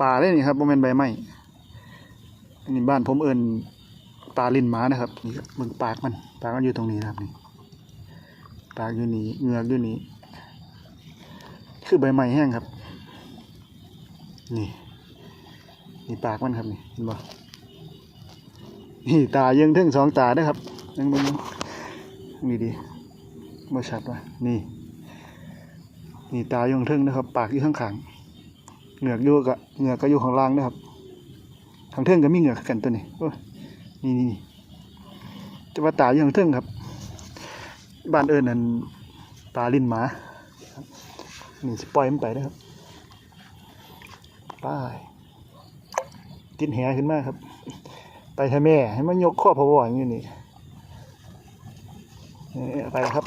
ป่าเลยนี่ครับโมเมนใบไม้อันนี้บ้านผมเอิญปลาลิ้นหมานะครับนี่กับมึงปากมันปากมันอยู่ตรงนี้นะครับนี่ปากอยู่นี่เงือกอยู่นี่คือใบไม้แห้งครับ นี่นี่ปากมันครับนี่เห็นบ่นี่ตายังถึงสองตาเด้ครับยังเบิ่งนี่ดีบ่ชัดว่ะนี่ นี่ตายู่ข้างทึงนะครับ ปากอยู่ข้างขาง เหงือกอยู่กับเหงือกก็อยู่ข้างล่างนะครับข้างเทึงก็มีเหงือกกันตัวนี้โอ้นี่นี่จะว่าตาอยู่ข้างเทึงครับ บ้านเอิญนั่นตาลิ้นหมานี่สปล่อยมันไปนะครับไปกินแหขึ้นมากครับไปให้แม่ให้มันยกข้อพะวออย่างนี้นี่เอ้ยไปครับ